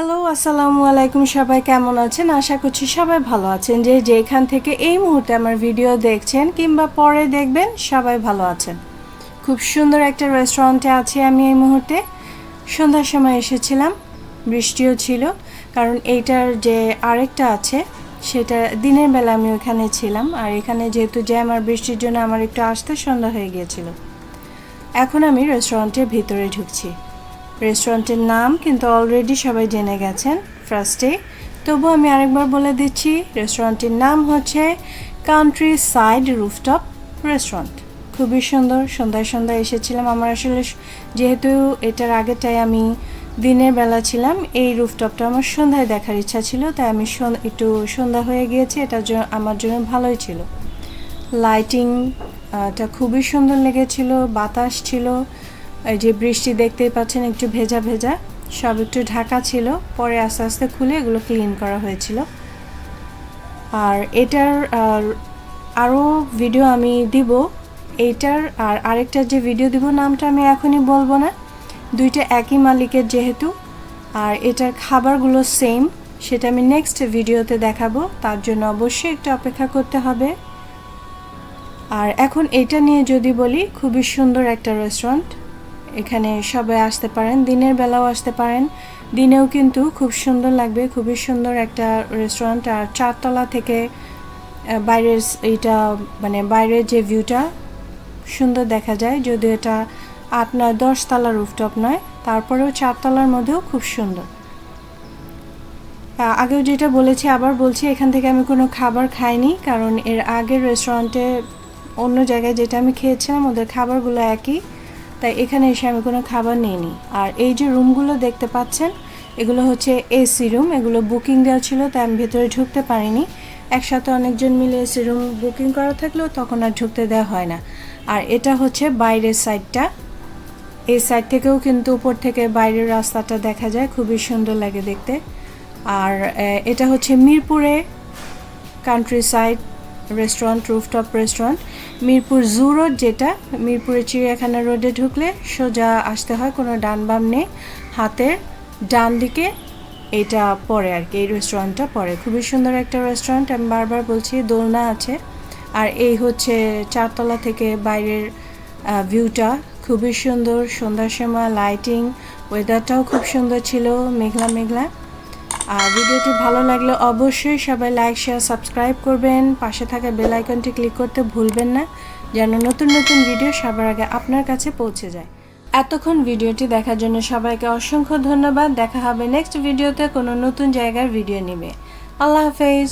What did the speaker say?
Hello আসসালামু আলাইকুম সবাই কেমন আছেন? আশা করছি সবাই ভালো আছেন। যে যেখান থেকে এই মুহূর্তে আমার ভিডিও দেখছেন কিংবা পরে দেখবেন, সবাই ভালো আছেন। খুব সুন্দর একটা রেস্টুরেন্টে আছি আমি এই মুহূর্তে। সন্ধ্যার সময় এসেছিলাম, বৃষ্টিও ছিল, কারণ এইটার যে আরেকটা আছে, সেটা দিনের বেলা আমি ওখানে ছিলাম। আর এখানে যেহেতু জ্যাম আর বৃষ্টির জন্য আমার একটু আসতে সন্ধ্যা হয়ে গিয়েছিল। এখন আমি রেস্টুরেন্টের ভিতরে ঢুকছি। রেস্টুরেন্টের নাম, কিন্তু অলরেডি সবাই জেনে গেছেন ফার্স্টে তবু আমি আরেকবার বলে দিচ্ছি, রেস্টুরেন্টের নাম হচ্ছে কান্ট্রি সাইড রুফটপ রেস্টুরেন্ট খুবই সুন্দর, সন্ধ্যায় সন্ধ্যায় এসেছিলাম আমার আসলে, যেহেতু এটার আগেটাই আমি দিনের বেলা ছিলাম, এই রুফটপটা আমার সন্ধ্যায় দেখার ইচ্ছা ছিল, তাই আমি একটু সন্ধ্যা হয়ে গিয়েছে জন্য আমার জন্য ভালোই ছিল। লাইটিং টা খুবই সুন্দর লেগেছিল, বাতাস ছিল এই যে বৃষ্টি দেখতেই পাচ্ছেন একটু ভেজা ভেজা, সব একটু ঢাকা ছিল, পরে আস্তে আস্তে খুলে এগুলো ক্লিন করা হয়েছিল। আর এটার, আর আরও ভিডিও আমি দিব। এইটার আর আরেকটার যে ভিডিও দিব, নামটা আমি এখনই বলব না। দুইটা একই মালিকের যেহেতু, আর এটার খাবারগুলো সেম সেটা আমি নেক্সট ভিডিওতে দেখাবো। তার জন্য অবশ্যই একটু অপেক্ষা করতে হবে। আর এখন এটা নিয়ে যদি বলি, খুবই সুন্দর একটা রেস্টুরেন্ট এখানে সবাই আসতে পারেন, দিনের বেলাও আসতে পারেন। দিনেও কিন্তু খুব সুন্দর লাগবে, খুবই সুন্দর একটা রেস্টুরেন্ট আর চারতলা থেকে বাইরের এইটা মানে বাইরের যে ভিউটা সুন্দর দেখা যায়। যদিও এটা আট নয়, দশ তলা রুফটপ নয়, তারপরেও চারতলার মধ্যেও খুব সুন্দর। আগেও যেটা বলেছি, আবার বলছি, এখান থেকে আমি কোনো খাবার খাইনি, কারণ এর আগের রেস্টুরেন্টে অন্য জায়গায় যেটা আমি খেয়েছিলাম, ওদের খাবারগুলো একই। তাই এখানে এসে আমি কোনো খাবার নিইনি। আর এই যে রুমগুলো দেখতে পাচ্ছেন, এগুলো হচ্ছে এসি রুম, এগুলো বুকিং দেওয়া ছিল, তাই আমি ভেতরে ঢুকতে পারিনি। একসাথে অনেকজন মিলে এসি রুম বুকিং করা থাকলেও তখন আর ঢুকতে দেওয়া হয় না। আর এটা হচ্ছে বাইরের সাইডটা এই সাইড থেকেও কিন্তু উপর থেকে বাইরের রাস্তাটা দেখা যায়, খুবই সুন্দর লাগে দেখতে। আর এটা হচ্ছে মিরপুরে country side restaurant rooftop restaurant Mirpur zoo road যেটা, মিরপুরের চিড়িয়াখানা রোডে ঢুকলে সোজা আসতে হয় কোনো ডান বাম নেই। হাতের ডান দিকে এটা পড়ে আর কি, এই রেস্টুরেন্টটা পড়ে। খুবই সুন্দর একটা রেস্টুরেন্ট আমি বারবার বলছি, দোলনা আছে। আর এই হচ্ছে চারতলা থেকে বাইরের ভিউটা খুবই সুন্দর, সন্ধ্যার সময় লাইটিং ওয়েদারটাও খুব সুন্দর ছিল, মেঘলা মেঘলা। আর ভিডিওটি ভালো লাগলে অবশ্যই সবাই লাইক শেয়ার সাবস্ক্রাইব করবেন। পাশে থাকা বেল আইকনটি ক্লিক করতে ভুলবেন না, যেন নতুন নতুন ভিডিও সবার আগে আপনার কাছে পৌঁছে যায়। এতক্ষণ ভিডিওটি দেখার জন্য সবাইকে অসংখ্য ধন্যবাদ। দেখা হবে নেক্সট ভিডিওতে কোনো নতুন জায়গার ভিডিও নেবে আল্লাহ হাফেজ।